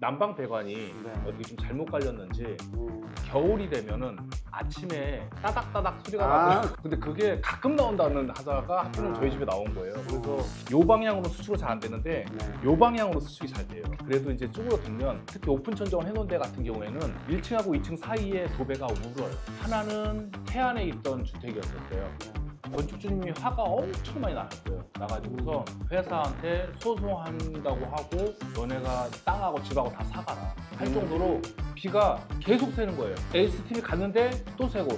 난방 배관이 네. 어떻게 좀 잘못 깔렸는지 음. 겨울이 되면은 아침에 따닥따닥 소리가 아. 나고 근데 그게 가끔 나온다는 하자가 하필이면 아. 저희 집에 나온 거예요. 그래서 요 방향으로 수축은 잘안 되는데 네. 요 방향으로 수축이 잘 돼요. 그래도 이제 쭈그러들면 특히 오픈 천정을 해놓은 데 같은 경우에는 1층하고 2층 사이에 도배가 울어요. 하나는 해안에 있던 주택이었었어요. 건축주님이 화가 엄청 많이 나셨어요. 나가지고서 회사한테 소송한다고 하고 너네가 땅하고 집하고 다 사가라 할 정도로 비가 계속 새는 거예요. HTV 갔는데 또 새고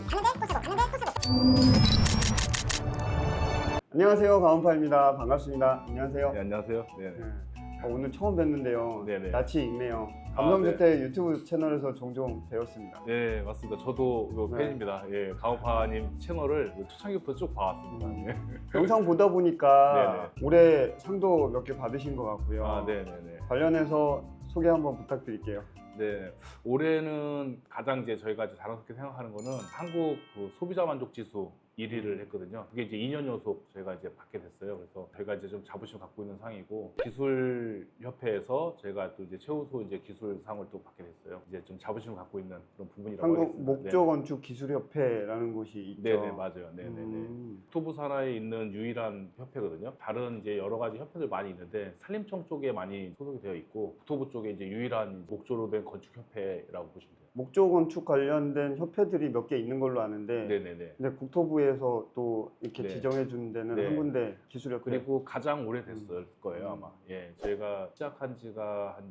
안녕하세요 가온파입니다 반갑습니다 안녕하세요 네, 안녕하세요. 네. 네. 어, 오늘 처음 뵙는데요 네네. 낯이 익네요 아, 감성주택 유튜브 채널에서 종종 배웠습니다 네, 맞습니다. 저도 그 네. 팬입니다. 예, 가오파님 채널을 초창기부터 쭉 봐왔습니다. 음. 네. 영상 보다 보니까 올해 상도 몇 개 받으신 것 같고요 아, 네, 네, 네. 관련해서 소개 한번 부탁드릴게요 네, 올해는 가장 이제 저희가 이제 자랑스럽게 생각하는 거는 한국 그 소비자 만족 지수 1위를 했거든요. 그게 이제 2년 연속 저희가 이제 받게 됐어요. 그래서 저희가 이제 좀 자부심 갖고 있는 상이고 기술 협회에서 저희가 또 이제 최우수 이제 기술상을 또 받게 됐어요. 이제 좀 자부심을 갖고 있는 그런 부분이라고 한국 하겠습니다. 목조 건축 기술협회라는 곳이 있죠 네, 네, 네 맞아요. 네, 네, 네. 음. 국토부 산하에 있는 유일한 협회거든요. 다른 이제 여러 가지 협회들 많이 있는데 산림청 쪽에 많이 소속이 되어 있고 국토부 쪽에 이제 유일한 목조로 된 건축 협회라고 보시면 돼요. 목조 건축 관련된 협회들이 몇 개 있는 걸로 아는데 네, 네, 네. 근데 국토부에서 또 이렇게 네. 지정해 주는 데는 네. 한 군데 기술협회 그리고 가장 오래됐을 거예요 음. 아마. 예, 저희가 시작한 지가 한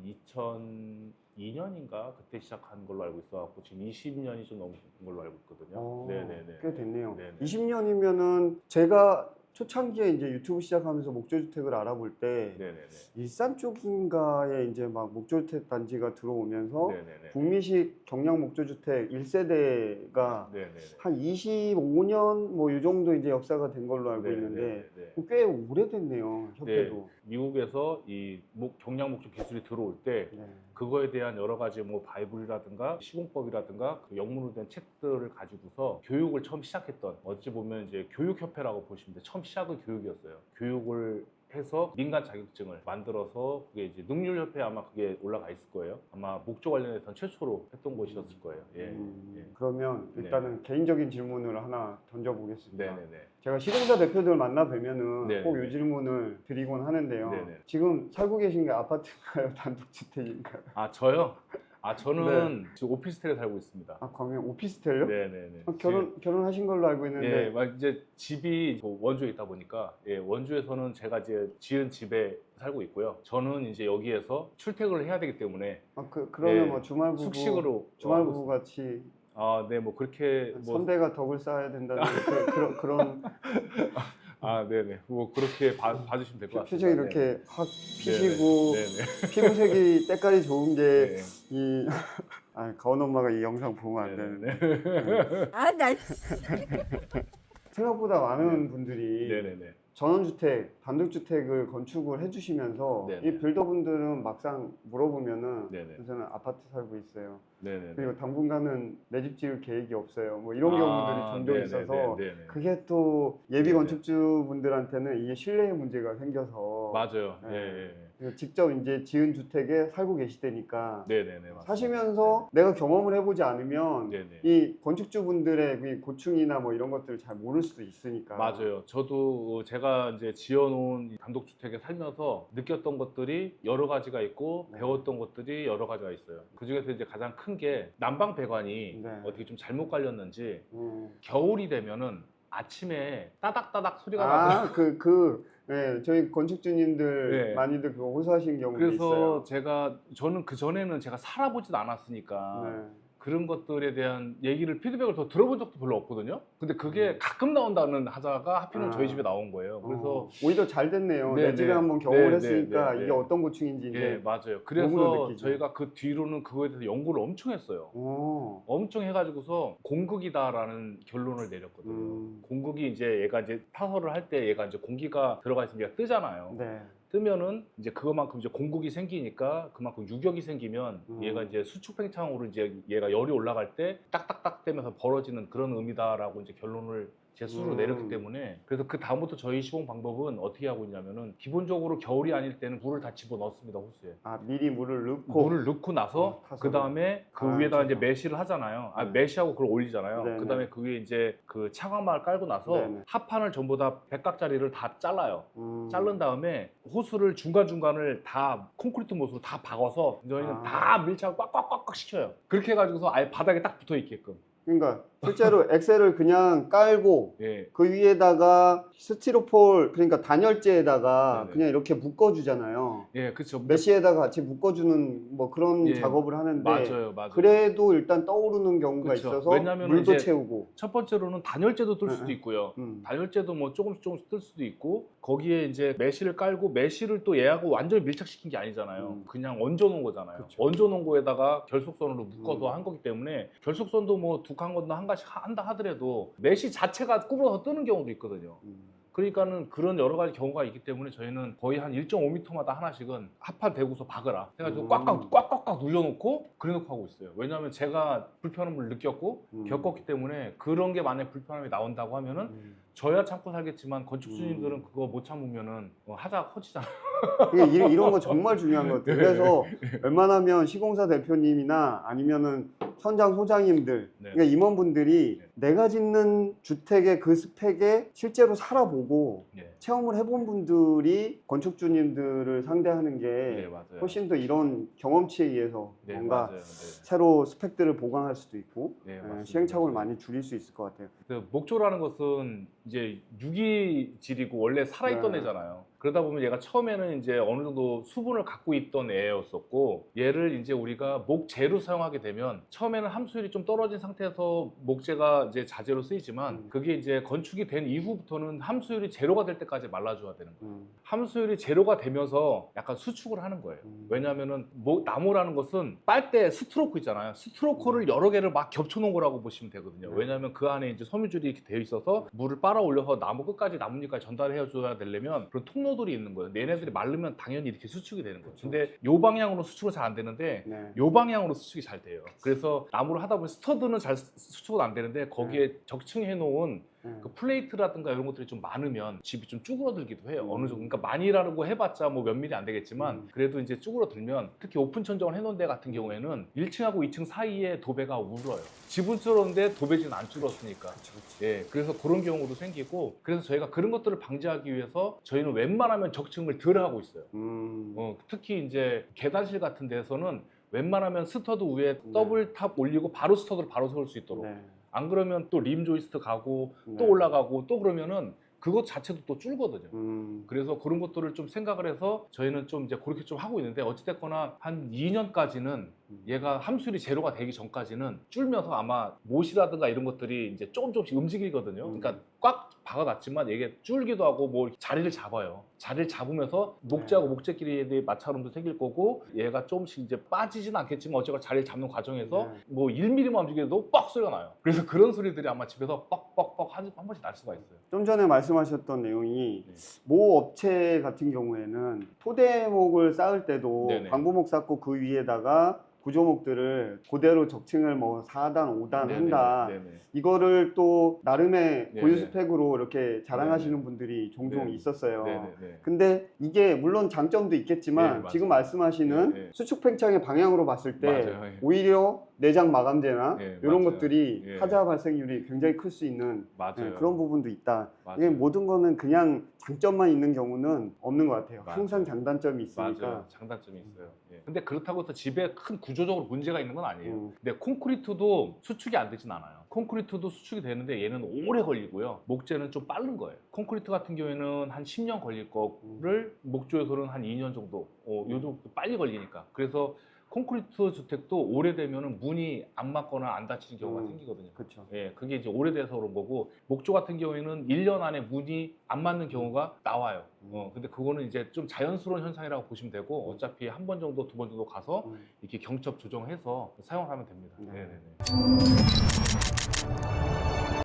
2002년인가 그때 시작한 걸로 알고 있어갖고 지금 20년이 좀 넘은 걸로 알고 있거든요. 어, 네, 네, 네. 꽤 됐네요. 네, 네. 20년이면은 제가 초창기에 이제 유튜브 시작하면서 목조주택을 알아볼 때 네, 네, 네. 일산 쪽인가에 이제 막 목조주택 단지가 들어오면서 네, 네, 네. 북미식 경량 목조주택 1세대가 네, 네, 네. 한 25년 뭐 이 정도 이제 역사가 된 걸로 알고 네, 있는데 네, 네, 네. 꽤 오래됐네요 협회도. 미국에서 이 목, 경량 목조 기술이 들어올 때 네. 그거에 대한 여러 가지 뭐 바이블이라든가 시공법이라든가 그 영문으로 된 책들을 가지고서 교육을 처음 시작했던 어찌 보면 이제 교육협회라고 보시면 돼요. 처음 시작은 교육이었어요. 교육을 해서 민간 자격증을 만들어서 그게 이제 능률협회 아마 그게 올라가 있을 거예요. 아마 목조 관련해서는 최초로 했던 곳이었을 거예요. 예. 음, 예. 그러면 네. 일단은 개인적인 질문을 하나 던져보겠습니다. 네네네. 제가 시공사 대표들 만나 뵈면은. 꼭 이 질문을 드리곤 하는데요. 네네. 지금 살고 계신 게 아파트인가요? 단독주택인가요? 아 저요? 아 저는 네. 지금 오피스텔에 살고 있습니다. 아, 광명 오피스텔요? 네네네. 아, 결혼 결혼하신 걸로 알고 예, 있는데 막 이제 집이 뭐 원주에 있다 보니까 예, 원주에서는 제가 이제 지은 집에 살고 있고요. 저는 이제 여기에서 출퇴근을 해야 되기 때문에 아, 그 그러면 예, 뭐 주말 부부 숙식으로 주말 어, 부부 같이 아, 네, 뭐 그렇게 뭐 선배가 덕을 쌓아야 된다는 그, 그런 그런 아, 네, 네, 뭐 그렇게 봐, 봐주시면 될 것 같습니다. 표정이 이렇게 확 네. 피시고 네, 네, 피부색이 때깔이 좋은 네. 게이 아, 가온 엄마가 이 영상 보면 안 네, 되는데 네, 아, 나 생각보다 많은 분들이 네, 네, 네. 전원주택, 단독주택을 건축을 해주시면서 네네. 이 빌더분들은 막상 물어보면은 네네. 저는 아파트 살고 있어요. 네, 네, 네. 그리고 당분간은 내 집 지을 계획이 없어요. 뭐 이런 아, 경우들이 종종 네, 있어서 네, 네, 네. 그게 또 예비 네네. 건축주분들한테는 이게 신뢰의 문제가 생겨서 맞아요. 네. 예, 예, 예. 그리고 직접 이제 지은 주택에 살고 계시다니까 네, 네, 네. 맞습니다. 사시면서 내가 경험을 해보지 않으면 네, 네. 이 건축주분들의 그 고충이나 뭐 이런 것들을 잘 모를 수도 있으니까 맞아요. 저도 어, 제가 이제 지어놓은 이 단독주택에 살면서 느꼈던 것들이 여러 가지가 있고 네. 배웠던 것들이 여러 가지가 있어요. 그 중에서 이제 가장 큰 게 난방 배관이 네. 어떻게 좀 잘못 깔렸는지 음. 겨울이 되면은 아침에 따닥따닥 소리가 나고 아, 그, 그, 네, 저희 건축주님들 네. 많이들 그거 호소하신 경우도 그래서 있어요. 제가 저는 그 전에는 제가 살아보진 않았으니까 네. 그런 것들에 대한 얘기를 피드백을 더 들어본 적도 별로 없거든요. 근데 그게 가끔 나온다는 하자가 하필이면 음. 아. 저희 집에 나온 거예요. 그래서 어, 오히려 잘 됐네요. 네, 내 집에 네. 한번 경험을 네, 했으니까 네, 네, 이게 네. 어떤 고충인지 예, 이제. 맞아요. 몸으로 그래서 느끼죠. 저희가 그 뒤로는 그거에 대해서 연구를 엄청 했어요. 어. 엄청 해가지고서 공극이다라는 결론을 내렸거든요. 음. 공극이 이제 얘가 이제 타설을 할 때 얘가 이제 공기가 들어가 있으면 얘가 뜨잖아요. 네. 뜨면은 이제 그거만큼 이제 공극이 생기니까 그만큼 유격이 생기면 음. 얘가 이제 수축 팽창으로 이제 얘가 열이 올라갈 때 딱딱딱 되면서 벌어지는 그런 의미다라고 이제 결론을 제 스스로 음. 내렸기 때문에 그래서 그 다음부터 저희 시공 방법은 어떻게 하고 있냐면은 기본적으로 겨울이 아닐 때는 물을 다 집어 넣습니다 호스에 아 미리 물을 넣고 물을 넣고 나서 어, 타서. 그 다음에 그 아, 위에다가 이제. 메쉬를 하잖아요. 아, 네. 메쉬하고 그걸 올리잖아요. 네, 그 다음에 그 위에 이제 그 차광막을 깔고 나서 네, 네. 합판을 전부 다 백각짜리를 다 잘라요. 음. 자른 다음에 호스를 중간 중간을 다 콘크리트 못으로 다 박아서 저희는 아. 다 밀착을 꽉꽉꽉꽉 시켜요. 그렇게 해가지고서 아예 바닥에 딱 붙어 있게끔. 그러니까 실제로 엑셀을 그냥 깔고 예. 그 위에다가 스티로폴 그러니까 단열재에다가 네네. 그냥 이렇게 묶어주잖아요. 예, 그렇죠. 메시에다가 같이 묶어주는 뭐 그런 예, 작업을 하는데 맞아요, 맞아요. 그래도 일단 떠오르는 경우가 그쵸. 있어서 왜냐면은 물도 이제 채우고. 첫 번째로는 단열재도 뜰 네, 수도 네. 있고요. 음. 단열재도 뭐 조금씩 조금씩 뜰 수도 있고 거기에 이제 메쉬를 깔고 메쉬를 또 얘하고 완전히 밀착시킨 게 아니잖아요. 음. 그냥 얹어 놓은 거잖아요. 그쵸. 얹어 놓은 거에다가 결속선으로 묶어서 음. 한 거기 때문에 결속선도 뭐 두 칸 건너 한 가지 한다 하더라도 메쉬 자체가 구부러서 뜨는 경우도 있거든요. 음. 그러니까는 그런 여러 가지 경우가 있기 때문에 저희는 거의 한 1.5m마다 하나씩은 합판 대고서 박으라 해가지고 음. 꽉꽉 꽉꽉꽉 눌려놓고 그래놓고 하고 있어요. 왜냐하면 제가 불편함을 느꼈고 음. 겪었기 때문에 그런 게 만약 불편함이 나온다고 하면은 음. 저야 참고 살겠지만 건축주님들은 음. 그거 못 참으면은 어, 하다가 커지잖아요. 이런, 거 정말 중요한 것 같아요. 네. 그래서 웬만하면 시공사 대표님이나 아니면은 현장 소장님들, 네. 그러니까 임원분들이 네. 내가 짓는 주택의 그 스펙에 실제로 살아보고 예, 체험을 해본 분들이 건축주님들을 상대하는 게 네. 훨씬 더 이런 경험치에 의해서 네 뭔가. 네. 새로 스펙들을 보강할 수도 있고 네, 예. 시행착오를 많이 줄일 수 있을 것 같아요. 그 목조라는 것은 이제 유기질이고 원래 살아있던 네. 애잖아요. 그러다 보면 얘가 처음에는 이제 어느 정도 수분을 갖고 있던 애였었고 얘를 이제 우리가 목재로 사용하게 되면 처음에는 함수율이 좀 떨어진 상태에서 목재가 이제 자재로 쓰이지만 음. 그게 이제 건축이 된 이후부터는 함수율이 제로가 될 때까지 말라줘야 되는 거예요. 음, 함수율이 제로가 되면서 약간 수축을 하는 거예요. 음. 왜냐하면은 뭐 나무라는 것은 빨대 스트로크 있잖아요. 스트로크를 여러 개를 막 겹쳐놓은 거라고 보시면 되거든요. 네. 왜냐하면 그 안에 이제 섬유줄이 이렇게 되어 있어서 물을 빨아 올려서 나무 끝까지 나뭇잎까지 전달해 줘야 되려면 그런 통로 들이 있는 거예요. 얘네들이 마르면 당연히 이렇게 수축이 되는. 그쵸. 근데 요 방향으로 수축은 잘 안 되는데 네. 요 방향으로 수축이 잘 돼요. 그래서 나무를 하다 보면 스터드는 잘 수- 수축은 안 되는데 거기에 적층해 놓은 네. 그 플레이트라든가 이런 것들이 좀 많으면 집이 좀 쭈그러들기도 해요. 음. 어느 정도. 그러니까 많이라고 해봤자 뭐 몇 밀리 안 되겠지만 음. 그래도 이제 쭈그러들면 특히 오픈 천정을 해놓은 데 같은 경우에는 1층하고 2층 사이에 도배가 울어요. 집은 줄었는데 도배지는 안 줄었으니까. 그쵸, 그쵸. 예, 그래서 그런 경우도 생기고 그래서 저희가 그런 것들을 방지하기 위해서 저희는 웬만하면 적층을 덜 하고 있어요. 음. 어, 특히 이제 계단실 같은 데서는 웬만하면 스터드 위에 네. 더블 탑 올리고 바로 스터드를 바로 세울 수 있도록 네. 안 그러면 또 림 조이스트 가고 또 네. 올라가고 또 그러면은 그것 자체도 또 줄거든요. 음. 그래서 그런 것들을 좀 생각을 해서 저희는 좀 이제 그렇게 좀 하고 있는데 어찌됐거나 한 2년까지는 음. 얘가 함수율이 제로가 되기 전까지는 줄면서 아마 못이라든가 이런 것들이 이제 조금 조금씩 움직이거든요. 음. 그러니까 꽉 박아놨지만 이게 줄기도 하고 뭐 자리를 잡아요. 자리를 잡으면서 목재하고 네. 목재끼리의 마찰음도 생길 거고 얘가 조금씩 이제 빠지진 않겠지만 어쨌거나 자리를 잡는 과정에서 네. 뭐 1mm만 움직여도 뻑 소리가 나요. 그래서 그런 소리들이 아마 집에서 뻑뻑뻑 한, 한 번씩 날 수가 있어요. 좀 전에 말씀하셨던 내용이 네. 모 업체 같은 경우에는 토대목을 쌓을 때도 네네. 방부목 쌓고 그 위에다가 구조목들을 그대로 적층을 뭐 4단, 5단 네네, 한다. 네네. 이거를 또 나름의. 고유 스펙으로 이렇게 자랑하시는 네네. 분들이 종종 네네. 있었어요. 근데 이게 물론 장점도 있겠지만 네. 지금 말씀하시는 네, 네. 수축 팽창의 방향으로 봤을 때 맞아요. 예. 오히려 내장 마감재나 네, 이런 맞아요. 것들이 예. 하자 발생률이 굉장히 클 수 있는. 네, 그런 부분도 있다. 맞아요. 이게 모든 거는 그냥 장점만 있는 경우는 없는 것 같아요. 항상 장단점이 있으니까. 장단점이 있어요. 예. 근데 그렇다고 해서 집에 큰 구조적으로 문제가 있는 건 아니에요. 음. 근데 콘크리트도 수축이 안 되진 않아요. 콘크리트도 수축이 되는데 얘는 오래 걸리고요. 목재는 좀 빠른 거예요. 콘크리트 같은 경우에는 한 10년 걸릴 거를 목조에서는 한 2년 정도, 어, 요 정도 빨리 걸리니까. 그래서 콘크리트 주택도 오래되면 문이 안 맞거나 안 닫히는 경우가 음. 생기거든요. 그렇죠. 예, 그게 이제 오래돼서 그런 거고 목조 같은 경우에는 1년 안에 문이 안 맞는 경우가 나와요. 어, 근데 그거는 이제 좀 자연스러운 현상이라고 보시면 되고 어차피 한 번 정도, 두 번 정도 가서 음. 이렇게 경첩 조정해서 사용하면 됩니다. 네. 네. 네네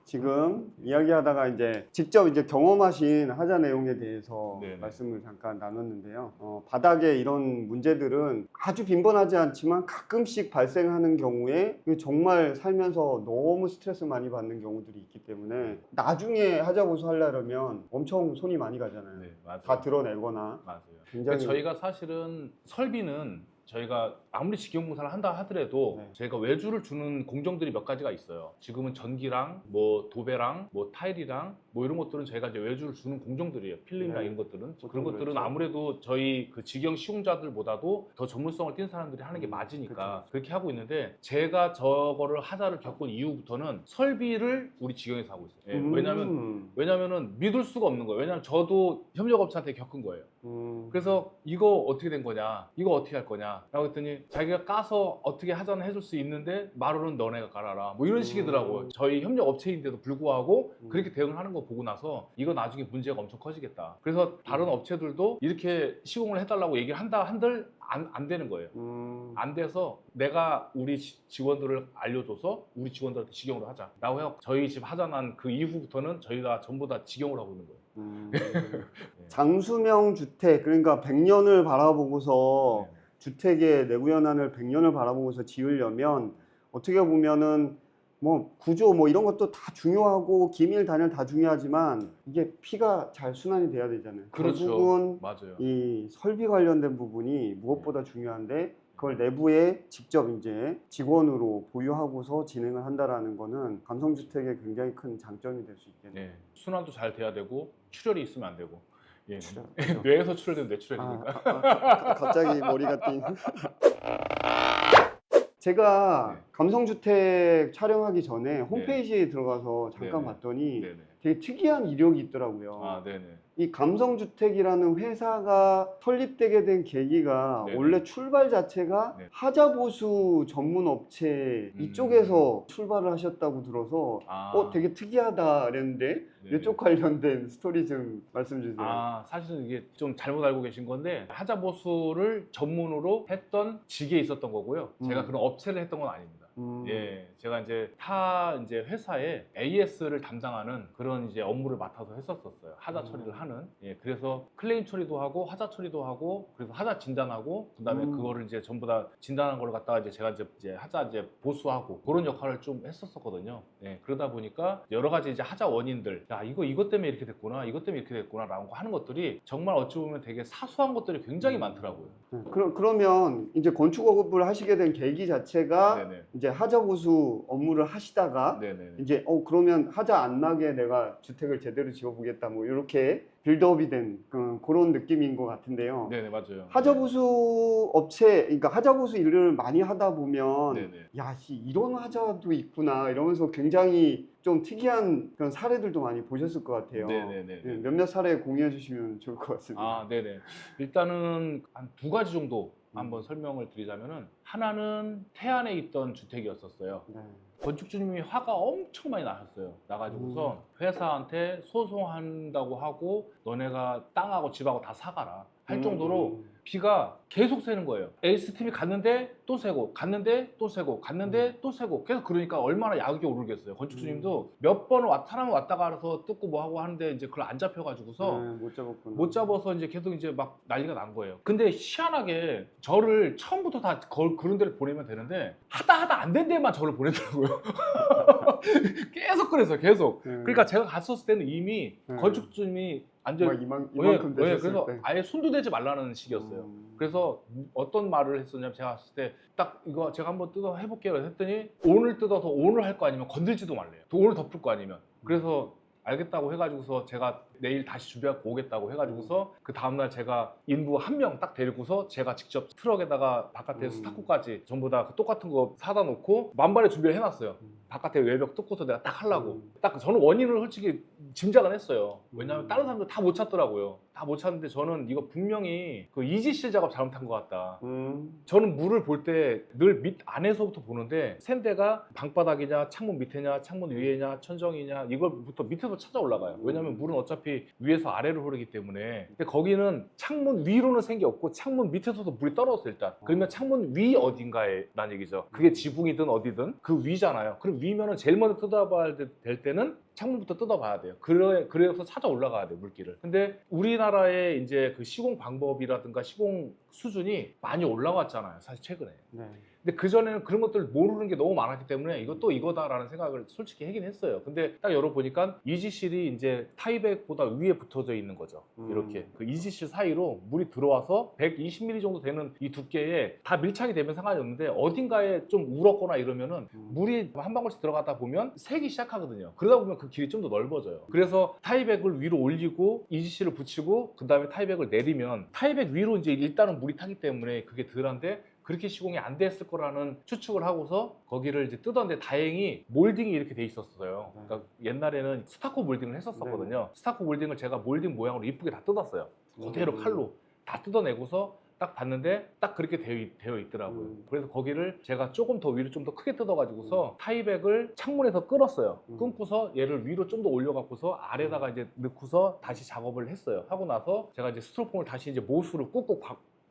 지금 이야기하다가 이제 직접 이제 경험하신 하자 내용에 대해서 네네. 말씀을 잠깐 나눴는데요. 어, 바닥에 이런 문제들은 아주 빈번하지 않지만 가끔씩 발생하는 경우에 이거 정말 살면서 너무 스트레스 많이 받는 경우들이 있기 때문에 나중에 하자 보수하려면 엄청 손이 많이 가잖아요. 네. 다 드러내거나 맞아요. 굉장히 그러니까 저희가 사실은 설비는 저희가 아무리 직영공사를 한다 하더라도 네. 저희가 외주를 주는 공정들이 몇 가지가 있어요. 지금은 전기랑 뭐 도배랑 뭐 타일이랑 뭐 이런 것들은 저희가 이제 외주를 주는 공정들이에요. 필름이나 네. 이런 것들은 그런 것들은 그렇죠. 아무래도 저희 그 직영 시공자들보다도 더 전문성을 띈 사람들이 하는 게 음, 맞으니까 그렇게 하고 있는데 제가 저거를 하자를 겪은 이후부터는 설비를 우리 직영에서 하고 있어요. 예, 음, 왜냐하면 왜냐면은 믿을 수가 없는 거예요. 왜냐면 저도 협력업체한테 겪은 거예요. 음, 그래서 이거 어떻게 된 거냐? 이거 어떻게 할 거냐? 라고 했더니 자기가 까서 어떻게 하자는 해줄 수 있는데 마루는 너네가 깔아라. 뭐 이런 음. 식이더라고요. 저희 협력 업체인데도 불구하고 음. 그렇게 대응을 하는 거 보고 나서 이거 나중에 문제가 엄청 커지겠다. 그래서 다른 업체들도 이렇게 시공을 해달라고 얘기를 한다 한들 안, 안 되는 거예요. 음, 안 돼서 내가 우리 지- 직원들을 알려줘서 우리 직원들한테 직영으로 하자 라고 해서 저희 집 하자난 그 이후부터는 저희가 전부 다 직영으로 하고 있는 거예요. 음. 네. 장수명 주택 그러니까 100년을 바라보고서 네. 주택의 내부 연한을 100년을 바라보고서 지으려면 어떻게 보면은 뭐 구조 뭐 이런 것도 다 중요하고 기밀 단열 다 중요하지만 이게 피가 잘 순환이 돼야 되잖아요. 그렇죠. 결국은 맞아요. 이 설비 관련된 부분이 무엇보다 중요한데 그걸 내부에 직접 이제 직원으로 보유하고서 진행을 한다라는 거는 감성주택의 굉장히 큰 장점이 될 수 있겠네요. 네. 순환도 잘 돼야 되고 출혈이 있으면 안 되고. 예. 출혈. 뇌에서 출혈되면 아, 뇌출혈이니까. 가- 가- 갑자기 머리가 띵. 제가 네. 감성주택 촬영하기 전에 홈페이지에 들어가서 잠깐 네네. 봤더니 네네. 되게 특이한 이력이 있더라고요. 아, 네네. 이 감성주택이라는 회사가 설립되게 된 계기가 네네. 원래 출발 자체가 네. 하자보수 전문 업체 음. 이쪽에서 출발을 하셨다고 들어서 아, 어 되게 특이하다 그랬는데 네네. 이쪽 관련된 스토리 좀 말씀 주세요. 아, 사실은 이게 좀 잘못 알고 계신 건데 하자보수를 전문으로 했던 직에 있었던 거고요. 제가 음. 그런 업체를 했던 건 아닙니다. 음. 예, 제가 이제 타 이제 회사에 AS를 담당하는 그런 이제 업무를 맡아서 했었었어요. 하자 음. 처리를 하는. 예, 그래서 클레임 처리도 하고 하자 처리도 하고 그래서 하자 진단하고 그다음에 음. 그거를 이제 전부 다 진단한 걸 갖다가 이제 제가 이제, 이제 하자 이제 보수하고 그런 역할을 좀 했었었거든요. 예, 그러다 보니까 여러 가지 이제 하자 원인들, 야 이거 이것 때문에 이렇게 됐구나, 이것 때문에 이렇게 됐구나라고 하는 것들이 정말 어찌 보면 되게 사소한 것들이 굉장히 음. 많더라고요. 네, 그럼 그러면 이제 건축업을 하시게 된 계기 자체가 네네, 이제 하자 보수 업무를 하시다가 네네. 이제 어 그러면 하자 안 나게 내가 주택을 제대로 지어보겠다 뭐 이렇게 빌드업이 된 그, 그런 느낌인 것 같은데요. 네네 맞아요. 하자 보수 업체, 그러니까 하자 보수 일을 많이 하다 보면 네네. 야, 씨, 이런 하자도 있구나 이러면서 굉장히 좀 특이한 그런 사례들도 많이 보셨을 것 같아요. 네네네. 네, 몇몇 사례 공유해 주시면 좋을 것 같습니다. 아, 네네. 일단은 한 두 가지 정도 음. 한번 설명을 드리자면은 하나는 태안에 있던 주택이었었어요. 네. 건축주님이 화가 엄청 많이 나셨어요. 나가지고서 음. 회사한테 소송한다고 하고 너네가 땅하고 집하고 다 사가라 할 정도로 음, 비가 계속 새는 거예요. 에이스 팀이 갔는데 또 새고, 갔는데 또 새고, 갔는데 음. 또 새고. 계속 그러니까 얼마나 야극에 오르겠어요. 건축주님도 몇 번을 왔, 사람을 왔다 가서 뜯고 뭐 하고 하는데 이제 그걸 안 잡혀가지고서 네, 못 잡았구나. 못 잡아서 이제 계속 이제 막 난리가 난 거예요. 근데 희한하게 저를 처음부터 다 걸- 그런 데를 보내면 되는데 하다 하다 안 된 데만 저를 보내더라고요. 계속 그랬어요. 계속. 네. 그러니까 제가 갔었을 때는 이미 네. 건축주님이 앉아 막 이만 왜, 이만큼 왜, 되셨을 그래서 때. 아예 손도 대지 말라는 식이었어요. 음. 그래서 어떤 말을 했었냐면 제가 갔을 때 딱 이거 제가 한번 뜯어 해볼게요 했더니 오늘 뜯어서 오늘 할 거 아니면 건들지도 말래요. 또 오늘 덮을 거 아니면. 그래서 알겠다고 해가지고서 제가 내일 다시 준비하고 오겠다고 해가지고서 그 다음날 제가 인부 한 명 딱 데리고서 제가 직접 트럭에다가 바깥에 음. 스타코까지 전부 다 똑같은 거 사다 놓고 만발의 준비를 해놨어요. 음. 바깥에 외벽 뜯고서 내가 딱 하려고. 음. 딱 저는 원인을 솔직히 짐작은 했어요. 왜냐하면 음. 다른 사람들 다 못 찾더라고요. 다 못 찾는데 저는 이거 분명히 그 이지실 작업 잘못한 것 같다. 음. 저는 물을 볼 때 늘 밑 안에서부터 보는데 샌데가 방바닥이냐 창문 밑에냐 창문 위에냐 천정이냐 이걸부터 밑에서 찾아 올라가요 왜냐면 물은 어차피 위에서 아래로 흐르기 때문에 근데 거기는 창문 위로는 생기 없고 창문 밑에서도 물이 떨어졌어 일단 그러면 창문 위 어딘가에 란 얘기죠 그게 지붕이든 어디든 그 위잖아요 그럼 위면은 제일 먼저 뜯어봐야 되- 될 때는 창문부터 뜯어봐야 돼요. 그래, 그래서 찾아 올라가야 돼요, 물기를. 근데 우리나라의 이제 그 시공 방법이라든가 시공 수준이 많이 올라왔잖아요, 사실 최근에. 네. 근데 그전에는 그런 것들 모르는 게 너무 많았기 때문에 이것도 이거다라는 생각을 솔직히 하긴 했어요. 근데 딱 열어보니까 이지실이 이제 타이백보다 위에 붙어져 있는 거죠. 음. 이렇게. 그 이지실 사이로 물이 들어와서 120mm 정도 되는 이 두께에 다 밀착이 되면 상관이 없는데 어딘가에 좀 울었거나 이러면은 음. 물이 한 방울씩 들어가다 보면 새기 시작하거든요. 그러다 보면 그 길이 좀 더 넓어져요. 그래서 타이백을 위로 올리고 이지실을 붙이고 그 다음에 타이백을 내리면 타이백 위로 이제 일단은 물이 타기 때문에 그게 덜한데 그렇게 시공이 안 됐을 거라는 추측을 하고서 거기를 이제 뜯었는데 다행히 몰딩이 이렇게 돼 있었어요. 네. 그러니까 옛날에는 스타코 몰딩을 했었었거든요. 스타코 몰딩을 제가 몰딩 모양으로 이쁘게 다 뜯었어요. 그대로 음. 칼로 다 뜯어내고서 딱 봤는데 딱 그렇게 되어, 있- 있더라고요. 음. 그래서 거기를 제가 조금 더 위로 좀 더 크게 뜯어가지고서 타이백을 창문에서 끌었어요. 음. 끊고서 얘를 위로 좀 더 올려갖고서 아래다가 이제 넣고서 다시 작업을 했어요. 하고 나서 제가 이제 스티로폼을 다시 이제 모수로 꾹꾹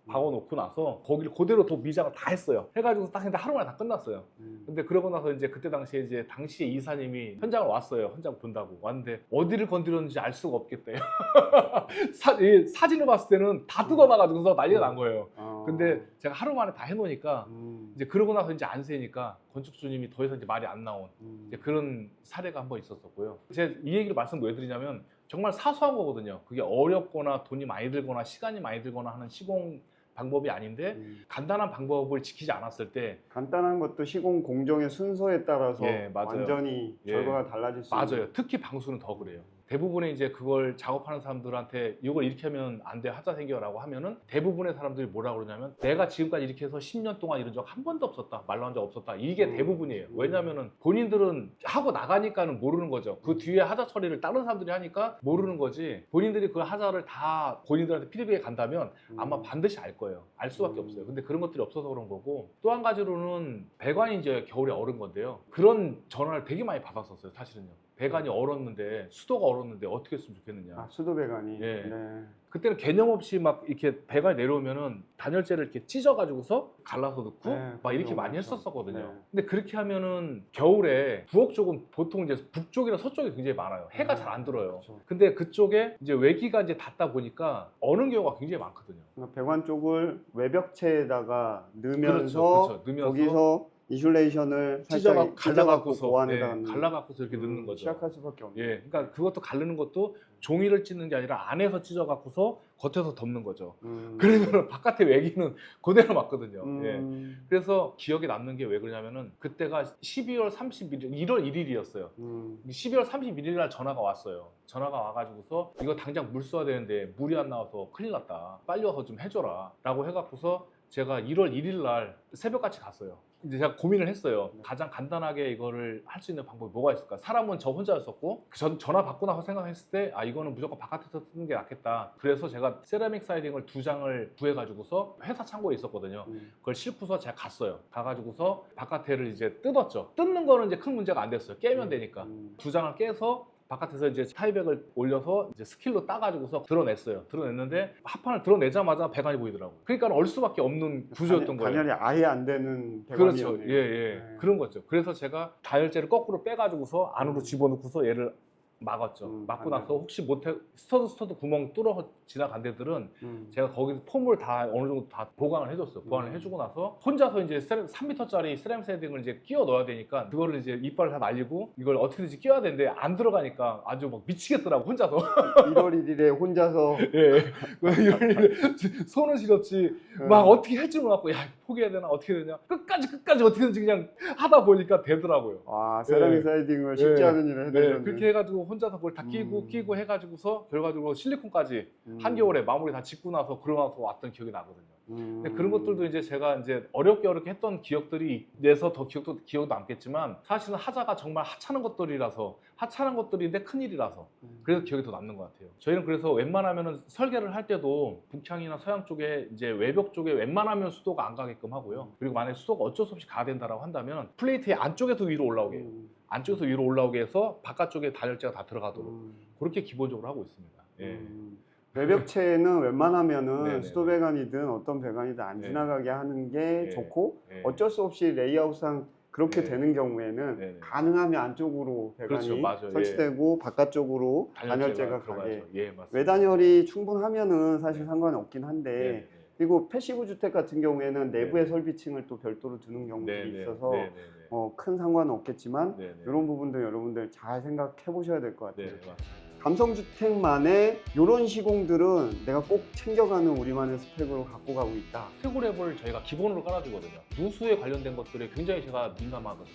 박, 박아놓고 나서 거기를 그대로 또 미장을 다 했어요. 해가지고 딱 했는데 하루 만에 다 끝났어요. 음. 근데 그러고 나서 이제 그때 당시에 이제 당시에 이사님이 현장을 왔어요. 현장 본다고 왔는데 어디를 건드렸는지 알 수가 없겠대요. 사, 이 사진을 봤을 때는 다 뜯어놔가지고서 난리가 난 거예요. 어. 근데 제가 하루 만에 다 해놓으니까 음. 이제 그러고 나서 이제 안 세니까 건축주님이 더 이상 이제 말이 안 나온 음. 이제 그런 사례가 한 번 있었었고요. 제가 이 얘기를 말씀 왜 드리냐면 정말 사소한 거거든요. 그게 어렵거나 돈이 많이 들거나 시간이 많이 들거나 하는 시공 방법이 아닌데 음. 간단한 방법을 지키지 않았을 때 간단한 것도 시공 공정의 순서에 따라서 예, 맞아요. 완전히 예. 결과가 달라질 수 있는 맞아요. 특히 방수는 더 그래요. 대부분의 이제 그걸 작업하는 사람들한테 이걸 이렇게 하면 안 돼, 하자 생겨라고 하면은 대부분의 사람들이 뭐라 그러냐면 내가 지금까지 이렇게 해서 10년 동안 이런 적 한 번도 없었다, 말로 한 적 없었다. 이게 음. 대부분이에요. 음. 왜냐면은 본인들은 하고 나가니까는 모르는 거죠. 그 뒤에 하자 처리를 다른 사람들이 하니까 모르는 거지. 본인들이 그 하자를 다 본인들한테 피드백에 간다면 음. 아마 반드시 알 거예요. 알 수밖에 음. 없어요. 근데 그런 것들이 없어서 그런 거고 또 한 가지로는 배관이 이제 겨울에 얼은 건데요. 그런 전화를 되게 많이 받았었어요. 사실은요. 배관이 얼었는데 수도가 얼었는데 어떻게 했으면 좋겠느냐. 아, 수도 배관이 예. 네. 그때는 개념 없이 막 이렇게 배관이 내려오면은 단열재를 이렇게 찢어가지고서 갈라서 넣고 네, 막 이렇게 많이. 했었었거든요. 네. 근데 그렇게 하면은 겨울에 부엌 쪽은 보통 이제 북쪽이나 서쪽이 굉장히 많아요. 해가 음, 잘안 들어요. 그렇죠. 근데 그쪽에 이제 외기가 이제 닿다 보니까 어는 경우가 굉장히 많거든요. 그러니까 배관 쪽을 외벽체에다가 넣으면서 그렇죠, 그렇죠. 넣으면서 거기서 이슐레이션을 살짝 갈라갖고서 네, 갈라갖고서 이렇게 넣는 음, 거죠. 시작할 수밖에 없는 예, 그러니까 그것도 가르는 것도 종이를 찢는 게 아니라 안에서 찢어갖고서 겉에서 덮는 거죠. 음. 그러면 바깥에 외기는 그대로 맞거든요. 예. 음. 그래서 기억에 남는 게 왜 그러냐면은 그때가 12월 31일, 1월 1일이었어요. 음. 12월 31일 날 전화가 왔어요. 전화가 와가지고서 이거 당장 물 써야 되는데 물이 안 나와서 큰일 났다. 빨리 와서 좀 해줘라. 라고 해갖고서 제가 1월 1일 날 새벽같이 갔어요. 이제 제가 고민을 했어요. 네. 가장 간단하게 이거를 할 수 있는 방법이 뭐가 있을까? 사람은 저 혼자였었고 전 전화 받고 나서 생각했을 때 아 이거는 무조건 바깥에서 쓰는 게 낫겠다. 그래서 제가 세라믹 사이딩을 두 장을 구해가지고서 회사 창고에 있었거든요. 음. 그걸 싣고서 제가 갔어요. 가가지고서 바깥에를 이제 뜯었죠. 뜯는 거는 이제 큰 문제가 안 됐어요. 깨면 되니까. 음. 두 장을 깨서 바깥에서 이제 타이백을 올려서 이제 스킬로 따가지고서 드러냈어요. 드러냈는데 합판을 드러내자마자 배관이 보이더라고요. 그러니까 얼 수밖에 없는 구조였던 거예요. 단열이 아예 안 되는 그렇죠. 배관이었네요. 예, 예. 네. 그런 거죠. 그래서 제가 다혈제를 거꾸로 빼가지고서 안으로 집어넣고서 얘를 막았죠. 음, 막고 안 나서 혹시 못해 스터드 스터드 구멍 뚫어 지나간 데들은 음. 제가 거기서 폼을 다 어느 정도 다 보강을 해줬어요. 보완을 음. 해주고 나서 혼자서 이제 3m짜리 세럼 쉐딩을 이제 끼워 넣어야 되니까 그거를 이제 이빨을 다 날리고 이걸 어떻게든지 끼워야 되는데 안 들어가니까 아주 막 미치겠더라고 혼자서. 1월 1일에 혼자서 예. 이런 일을 손은 시렵지 막 음. 어떻게 할줄 몰랐고 야 포기해야 되나 어떻게 되냐 끝까지 끝까지 어떻게든지 그냥 하다 보니까 되더라고요. 와 세라믹 예. 사이딩을 쉽지 예. 않은 일을 네, 해내셨네. 그렇게 해가지고 혼자서 그걸 다 끼고 음. 끼고 해가지고서 결과적으로 실리콘까지 음. 한겨울에 마무리 다 짓고 나서 그러고 나서 왔던 기억이 나거든요. 음. 근데 그런 것들도 이제 제가 이제 어렵게 어렵게 했던 기억들이 내서 더 기억도 기억 남겠지만 사실은 하자가 정말 하찮은 것들이라서 하찮은 것들인데 큰 일이라서 음. 그래서 기억이 더 남는 것 같아요. 저희는 그래서 웬만하면은 설계를 할 때도 북향이나 서양 쪽에 이제 외벽 쪽에 웬만하면 수도가 안 가게끔 하고요. 그리고 만약에 수도가 어쩔 수 없이 가야 된다라고 한다면 플레이트의 안쪽에서 위로 올라오게 해요. 음. 안쪽에서 위로 올라오게 해서 바깥쪽에 단열재가 다 들어가도록 음. 그렇게 기본적으로 하고 있습니다. 예. 음. 외벽체는 웬만하면은 네네네. 수도 배관이든 어떤 배관이든 안 네. 지나가게 하는 게 네. 좋고 예. 어쩔 수 없이 레이아웃상 그렇게 네. 되는 경우에는 네네. 가능하면 안쪽으로 배관이 그렇죠, 맞아요. 설치되고 바깥쪽으로 단열재가 가게. 예. 외단열이 충분하면은 사실 네. 상관이 없긴 한데 네, 그리고 패시브 주택 같은 경우에는 네. 내부의 설비층을 또 별도로 두는 네, 경우들이 네, 있어서 네, 네, 네. 어, 큰 상관은 없겠지만 네, 네. 이런 부분도 여러분들 잘 생각해 보셔야 될것 네, 같아요. 맞습니다. 감성주택만의 이런 시공들은 내가 꼭 챙겨가는 우리만의 스펙으로 갖고 가고 있다. 스테고랩을 저희가 기본으로 깔아주거든요. 누수에 관련된 것들에 굉장히 제가 민감하거든요.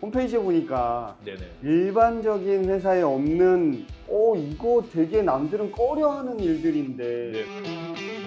홈페이지에 보니까 네네. 일반적인 회사에 없는 어 이거 되게 남들은 꺼려하는 일들인데 네.